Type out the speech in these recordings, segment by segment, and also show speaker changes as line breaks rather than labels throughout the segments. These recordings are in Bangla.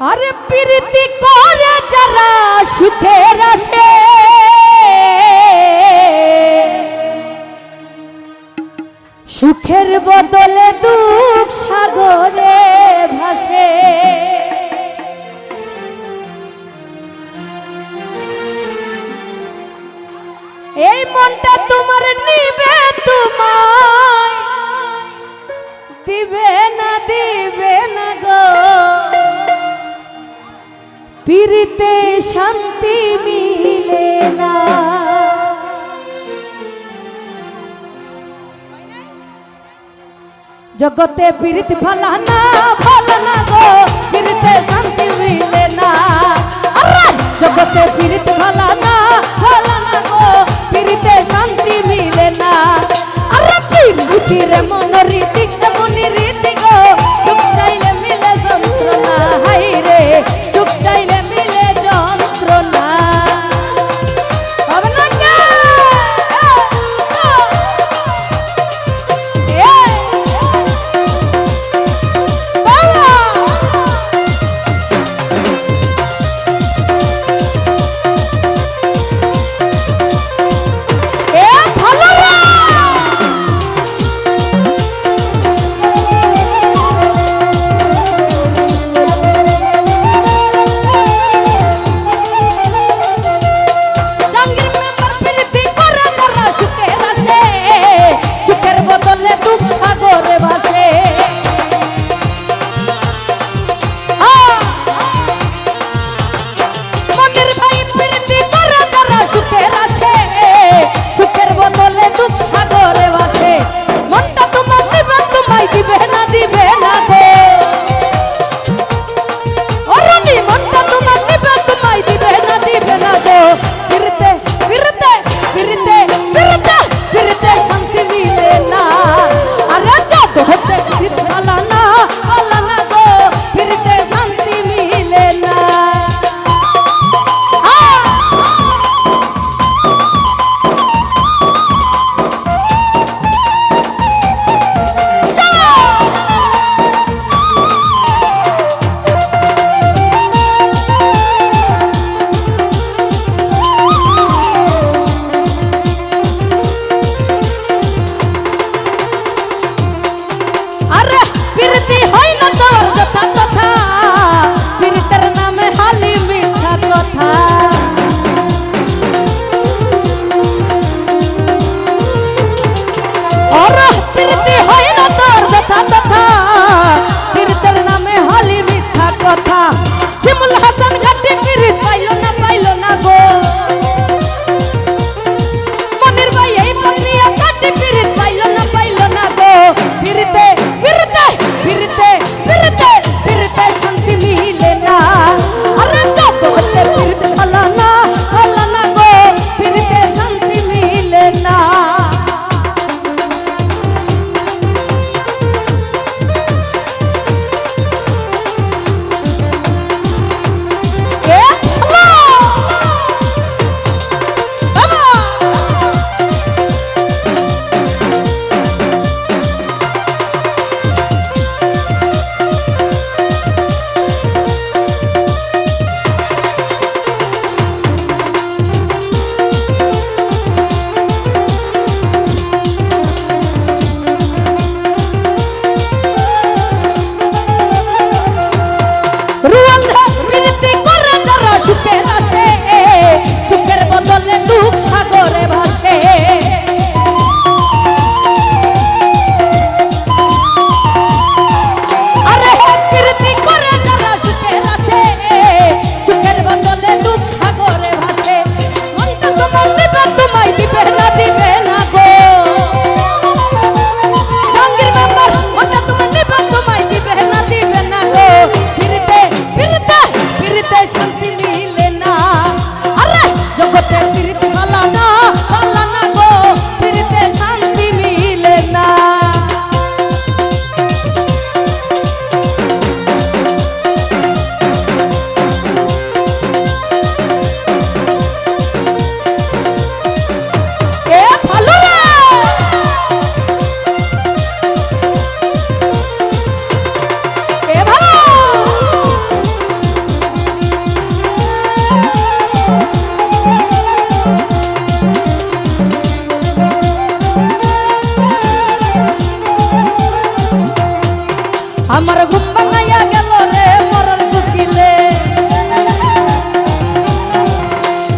আরে প্রীতি করে যারা সুখের আসে। সুখের বদলে দুঃখ সাগরে ভাসে। এই মনটা তোমার নিবে তোমায় পিরিতে শান্তি মিলে না। জগতে পীড়িত ভালা না ভালা না গো পীড়িতে শান্তি মিলে না। জগতে পীড়িত ভালা না ভালা না গো পীড়িতে শান্তি মিলে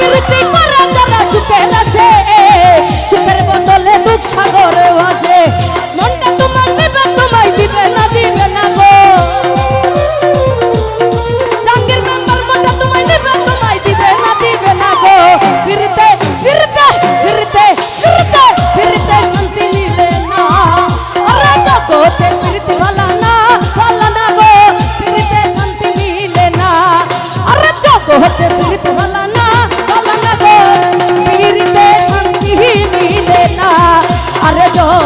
প্রীতি করা যারা সুখে আসে, সুখের বদলে দুঃখ সাগরে ভাসে। মনটা তোমার নেবে তোমায় দিবে না দিবে না গো। জাঙ্গির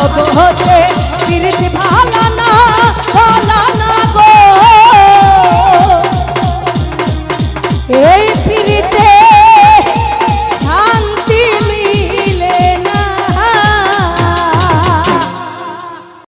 ভগ হতে কীর্তি ভালো